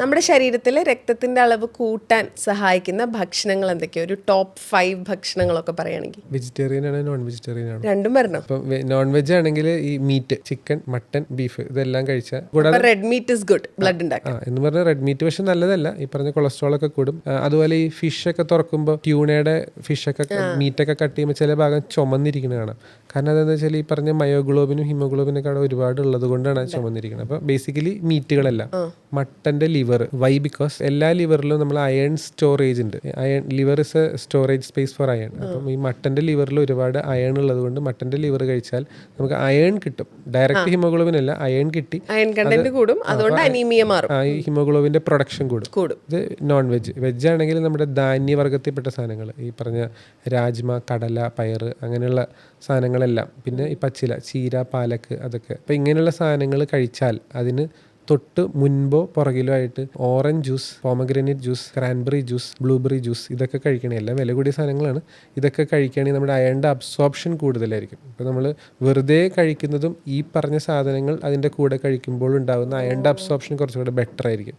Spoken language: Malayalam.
നമ്മുടെ ശരീരത്തിലെ രക്തത്തിന്റെ അളവ് കൂട്ടാൻ സഹായിക്കുന്ന ഭക്ഷണങ്ങൾ എന്തൊക്കെയാ? ഒരു ടോപ്പ് ഫൈവ് ഭക്ഷണങ്ങളൊക്കെ പറയുകയാണെങ്കിൽ. വെജിറ്റേറിയൻ ആണ് നോൺ വെജിറ്റേറിയൻ ആണ്? രണ്ടും വരണം. ഇപ്പം നോൺ വെജ് ആണെങ്കിൽ ഈ മീറ്റ് ചിക്കൻ മട്ടൻ ബീഫ് ഇതെല്ലാം കഴിച്ചാൽ കൂടാതെ red meat is good blood എന്ന് പറഞ്ഞാൽ റെഡ് മീറ്റ് പക്ഷെ നല്ലതല്ല. ഈ പറഞ്ഞ കൊളസ്ട്രോൾ ഒക്കെ കൂടും. അതുപോലെ ഈ ഫിഷ് ഒക്കെ തുറക്കുമ്പോൾ ട്യൂണയുടെ ഫിഷ് ഒക്കെ മീറ്റ് ഒക്കെ കട്ട് ചെയ്യുമ്പോൾ ചില ഭാഗം ചുമന്നിരിക്കുന്നതാണ് കാണാം. കാരണം അതെന്താ വെച്ചാൽ ഈ പറഞ്ഞ മയോഗ്ലോബിനും ഹിമോഗ്ലോബിനൊക്കെ അവിടെ ഒരുപാട് ഉള്ളത് കൊണ്ടാണ് ചുമന്നിരിക്കുന്നത്. അപ്പോൾ ബേസിക്കലി മീറ്റുകളെല്ലാം മട്ടന്റെ ലിവർ വൈ ബിക്കോസ് എല്ലാ ലിവറിലും നമ്മൾ അയൺ സ്റ്റോറേജ് ഉണ്ട്. Iron liver is a storage space for iron അപ്പം ഈ മട്ടന്റെ ലിവറിൽ ഒരുപാട് അയൺ ഉള്ളത് കൊണ്ട് മട്ടന്റെ ലിവർ കഴിച്ചാൽ നമുക്ക് അയൺ കിട്ടും. ഡയറക്റ്റ് ഹിമോഗ്ലോബിൻ അല്ല അയൺ കിട്ടി. അയൺ കണ്ടന്റ് കൂടും. അതുകൊണ്ട് അനീമിയ മാറും. ഈ ഹിമോഗ്ലോബിന്റെ പ്രൊഡക്ഷൻ കൂടും. കൂടും. ഇത് നോൺ വെജ് വെജ് ആണെങ്കിൽ നമ്മുടെ ധാന്യവർഗത്തിൽപ്പെട്ട സാധനങ്ങൾ ഈ പറഞ്ഞ രാജ്മ കടല പയർ അങ്ങനെയുള്ള സാധനങ്ങളെല്ലാം. പിന്നെ ഈ പച്ചില ചീര പാലക്ക് അതൊക്കെ. അപ്പം ഇങ്ങനെയുള്ള സാധനങ്ങൾ കഴിച്ചാൽ അതിന് തൊട്ട് മുൻപോ പുറകിലോ ആയിട്ട് orange juice pomegranate juice cranberry juice blueberry juice ഇതൊക്കെ കഴിക്കണേ. എല്ലാം വില കൂടിയ സാധനങ്ങളാണ്. ഇതൊക്കെ കഴിക്കുകയാണെങ്കിൽ നമ്മുടെ അയണിന്റെ അബ്സോർപ്ഷൻ കൂടുതലായിരിക്കും. ഇപ്പോൾ നമ്മൾ വെറുതെ കഴിക്കുന്നതും ഈ പറഞ്ഞ സാധനങ്ങൾ അതിന്റെ കൂടെ കഴിക്കുമ്പോൾ ഉണ്ടാകുന്ന അയണിന്റെ അബ്സോർപ്ഷൻ കുറച്ചുകൂടെ ബെറ്റർ ആയിരിക്കും.